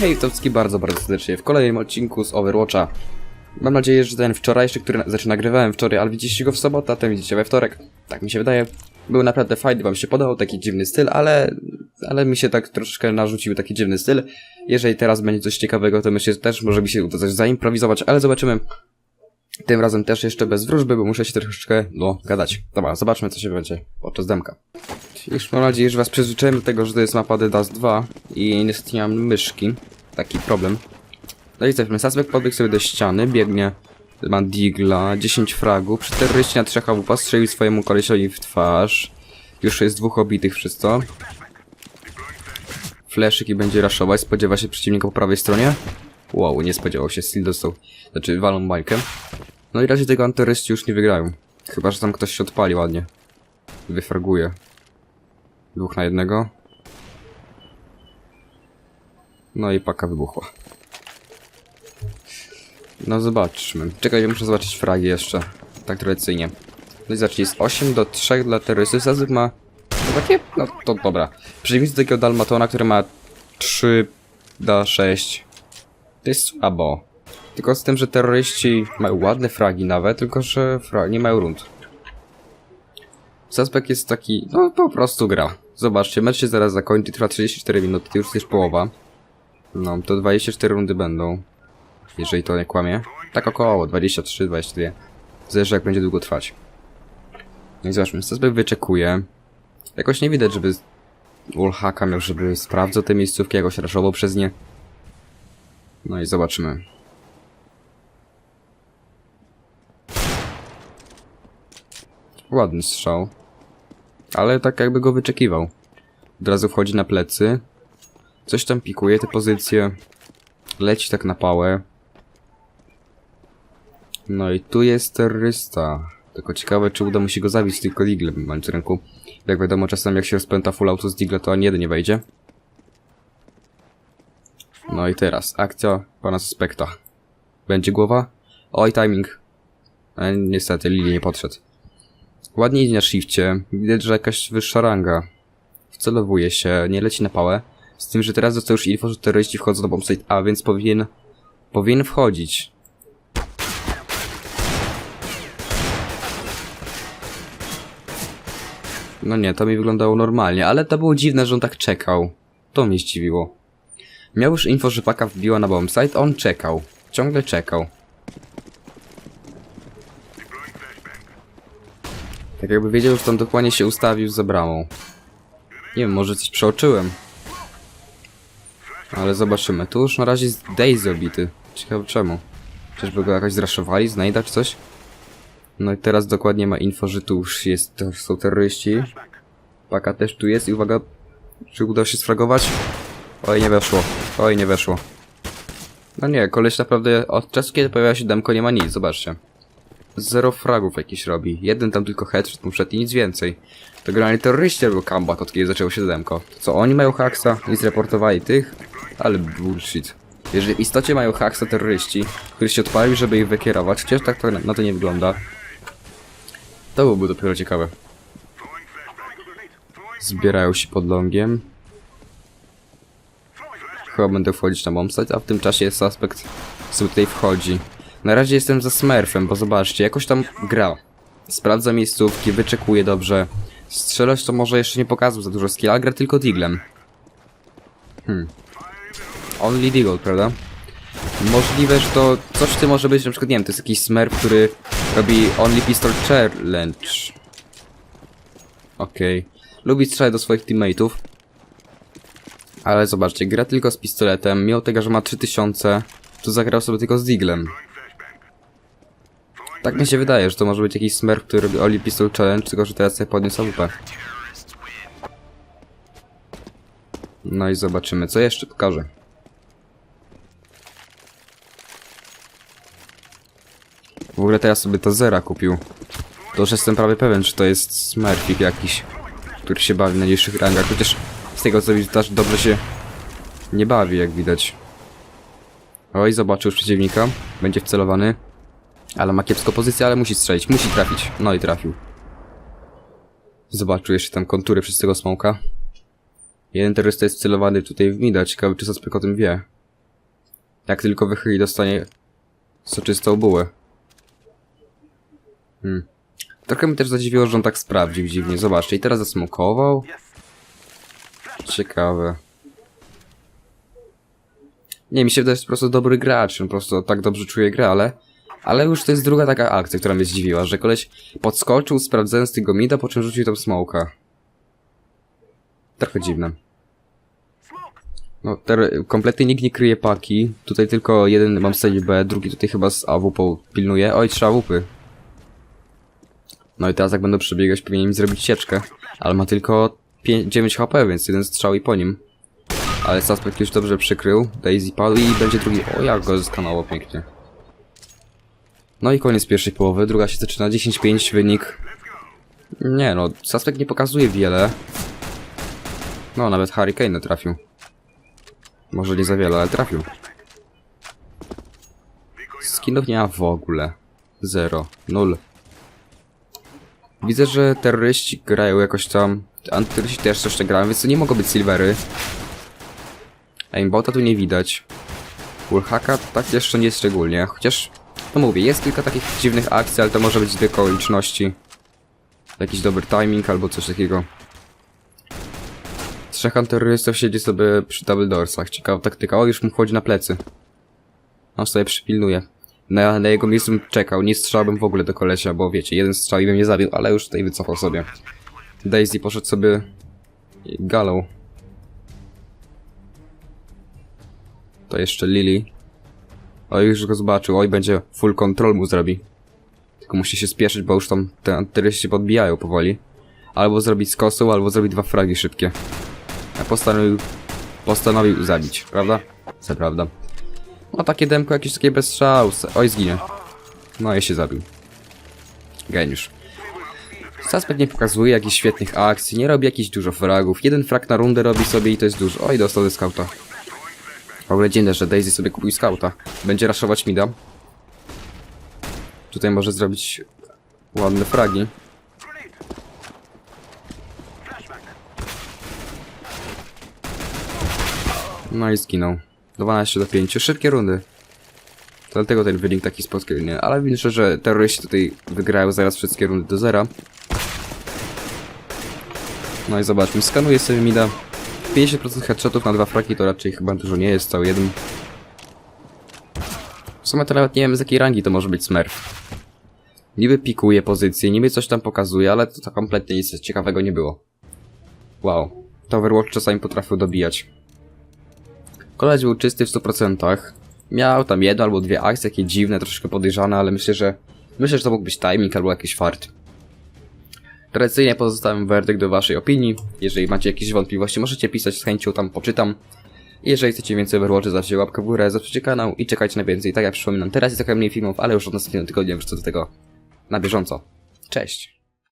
Hej, Towski bardzo, bardzo serdecznie w kolejnym odcinku z Overwatcha. Mam nadzieję, że ten wczorajszy, który na- znaczy nagrywałem wczoraj, ale widzicie go w sobotę, a ten widzicie we wtorek. Tak mi się wydaje. Był naprawdę fajny, wam się podobał, taki dziwny styl, ale, ale mi się tak troszeczkę narzucił taki dziwny styl. Jeżeli teraz będzie coś ciekawego, to myślę, że też może mi się uda coś zaimprowizować, ale zobaczymy. Tym razem też jeszcze bez wróżby, bo muszę się troszeczkę, no, gadać. Dobra, zobaczmy, co się będzie podczas demka. Już mam nadzieję, że was przyzwyczaiłem do tego, że to jest mapa The Dust 2 i niestety nie mam myszki. Taki problem. No i jesteśmy. Suspect podbiegł sobie do ściany, biegnie, ma digla, 10 fragów, przy terroryści na 3 AWP strzelił swojemu kolesiowi w twarz. Już jest dwóch obitych wszystko. Fleszyk i będzie raszować, spodziewa się przeciwnika po prawej stronie. Wow, nie spodziewał się, Steel dostał, znaczy walą bajkę. No i raczej tego antyryści już nie wygrają. Chyba, że tam ktoś się odpali ładnie. Wyfraguje. Dwóch na jednego. No i paka wybuchła. No zobaczmy. Czekaj, muszę zobaczyć fragi jeszcze. Tak tradycyjnie. No i zacznij z 8 do 3 dla terrorystów. Zazyk ma... No takie... No to dobra. Przeciwnicy takiego Dalmatona, który ma 3 do 6. To jest słabo. Tylko z tym, że terroryści mają ładne fragi nawet, tylko że nie mają rund. Suspect jest taki, no po prostu gra. Zobaczcie, mecz się zaraz zakończy, trwa 34 minuty, już jest połowa. No, to 24 rundy będą. Jeżeli to nie kłamie. Tak około, 23, 22. Zależy jak będzie długo trwać. No i zobaczmy, Suspect wyczekuje. Jakoś nie widać, żeby Wallhacka miał, żeby sprawdzał te miejscówki, jakoś raszował przez nie. No i zobaczymy. Ładny strzał. Ale tak jakby go wyczekiwał. Od razu wchodzi na plecy. Coś tam pikuje te pozycje. Leci tak na pałę. No i tu jest terrorysta. Tylko ciekawe, czy uda mu się go zabić tylko diglem, mając ręku. Jak wiadomo, czasem jak się rozpęta full auto z digla, to ani jeden nie wejdzie. No i teraz, akcja pana suspekta. Będzie głowa? Oj, timing. Ale niestety, Lili nie podszedł. Ładnie idzie na shifcie. Widać, że jakaś wyższa ranga. Wcelowuje się, nie leci na pałę. Z tym, że teraz dostał już info, że terroryści wchodzą do bombsite A, więc powinien... Powinien wchodzić. No nie, to mi wyglądało normalnie, ale to było dziwne, że on tak czekał. To mnie zdziwiło. Miał już info, że paka wbiła na bombsite, on czekał. Ciągle czekał. Tak jakby wiedział, że tam dokładnie się ustawił za bramą. Nie wiem, może coś przeoczyłem. Ale zobaczymy. Tu już na razie jest Daisy obity. Ciekawe czemu. Czyżby go jakoś zraszowali, znajda czy coś? No i teraz dokładnie ma info, że tu już jest, to są terroryści. Paka też tu jest i uwaga, czy uda się sfragować? Oj, nie weszło. Oj, nie weszło. No nie, koleś naprawdę od czasu, kiedy pojawia się demko, nie ma nic, zobaczcie. Zero fragów jakiś robi. Jeden tam tylko headshot mu wszedł i nic więcej. To generalnie terroryści robią comeback od kiedy zaczęło się demko. Co oni mają haksa i zreportowali tych? Ale bullshit. Jeżeli w istocie mają haksa terroryści, który się odpalił, żeby ich wykierować, chociaż tak to na, na to nie wygląda. To byłoby dopiero ciekawe. Zbierają się pod longiem. Chyba będę wchodzić na bombsite, a w tym czasie suspekt sobie tutaj wchodzi. Na razie jestem za smurfem, bo zobaczcie, jakoś tam gra. Sprawdza miejscówki, wyczekuje dobrze. Strzelać to może jeszcze nie pokazał za dużo skill, ale gra tylko diglem. Hmm. Only deagle, prawda? Możliwe, że to coś w tym może być, na przykład, nie wiem, to jest jakiś smurf, który robi Only Pistol Challenge. Okej. Lubi strzelać do swoich teammateów. Ale zobaczcie, gra tylko z pistoletem, mimo tego, że ma 3000, to zagrał sobie tylko z diglem. Tak mi się wydaje, że to może być jakiś smurf, który robi Only Pistol Challenge, tylko że teraz sobie podniósł AWP. No i zobaczymy, co jeszcze pokaże. Ogóle teraz sobie to Zera kupił. To już jestem prawie pewien, że to jest smurfik jakiś, który się bawi na niższych rangach, chociaż z tego co widzę też dobrze się nie bawi, jak widać. Oj, zobaczył już przeciwnika. Będzie wcelowany. Ale ma kiepską pozycję, ale musi strzelić. Musi trafić. No i trafił. Zobaczył jeszcze tam kontury przez tego smoka. Jeden terrorysta jest wcelowany tutaj w mida. Ciekawe, czy Suspect o tym wie. Jak tylko wychyli, dostanie soczystą bułę. Hmm. Trochę mnie też zadziwiło, że on tak sprawdził dziwnie. Zobaczcie, i teraz zasmokował. Ciekawe. Nie, mi się wydaje, że to po prostu dobry gracz, on po prostu tak dobrze czuje grę, ale... Ale już to jest druga taka akcja, która mnie zdziwiła, że koleś podskoczył, sprawdzając tego mida, po czym rzucił tam smoka. Trochę dziwne. No, kompletnie nikt nie kryje paki. Tutaj tylko jeden mam stage B, drugi tutaj chyba z AWP pilnuje. Oj, trzy AWP. No i teraz jak będę przebiegać, powinien mi zrobić sieczkę. Ale ma tylko 5, 9 HP, więc jeden strzał i po nim. Ale suspect już dobrze przykrył. Daisy padł i będzie drugi. O, jak go skanało pięknie. No i koniec pierwszej połowy. Druga się zaczyna. 10-5 wynik. Nie no, suspect nie pokazuje wiele. No, nawet Hurricane trafił. Może nie za wiele, ale trafił. Skinów nie ma w ogóle. Zero. Nul. Widzę, że terroryści grają jakoś tam. Antyterroryści też coś tam grają, więc to nie mogą być silvery. Aimbota tu nie widać. Wallhacka tak jeszcze nie szczególnie, chociaż... No mówię, jest kilka takich dziwnych akcji, ale to może być tylko okoliczności. Jakiś dobry timing albo coś takiego. Trzech antyterrorystów siedzi sobie przy double doorsach. Ciekawa taktyka. O, już mu wchodzi na plecy. On sobie przypilnuje. Na, na jego miejscu bym czekał. Nie strzelałbym w ogóle do kolesia, bo wiecie, jeden strzał i bym nie zabił, ale już tutaj wycofał sobie. Daisy poszedł sobie galą. To jeszcze Lily. Oj, już go zobaczył. Oj, będzie full control mu zrobi. Tylko musi się spieszyć, bo już tam te antyterroryści podbijają powoli. Albo zrobić z kosą, albo zrobić dwa fragi szybkie. A postanowił, postanowił zabić, prawda? Co prawda. No takie demko jakieś takie bez strzału. Oj, zginie. No i się zabił. Geniusz. Suspect nie pokazuje jakichś świetnych akcji, nie robi jakichś dużo fragów. Jeden frag na rundę robi sobie i to jest dużo. Oj, dostał ze skauta. W ogóle dziwne, że Daisy sobie kupił skauta. Będzie raszować mida. Tutaj może zrobić ładne fragi. No i zginął. 12 do 5. Szybkie rundy. Dlatego ten wynik taki spokojny. Ale widzę, że terroryści tutaj wygrają zaraz wszystkie rundy do zera. No i zobaczmy. Skanuję sobie mida. 50% headshotów na dwa fraki to raczej chyba dużo nie jest, cały jeden. W sumie to nawet nie wiem z jakiej rangi to może być smurf. Niby pikuje pozycję, niby coś tam pokazuje, ale to, to kompletnie nic ciekawego nie było. Wow. To Overwatch czasami potrafił dobijać. Koleś był czysty w 100%. Miał tam jedno albo dwie akcje, takie dziwne, troszkę podejrzane, ale myślę, że myślę, że to mógł być timing albo jakiś fart. Tradycyjnie pozostawiam werdykt do waszej opinii. Jeżeli macie jakieś wątpliwości, możecie pisać z chęcią, tam poczytam. Jeżeli chcecie więcej Overwatcha, zawsze łapkę w górę, zawsze kanał i czekajcie na więcej. Tak jak przypominam, teraz jest trochę mniej filmów, ale już od następnego tygodnia wrócę do tego na bieżąco. Cześć!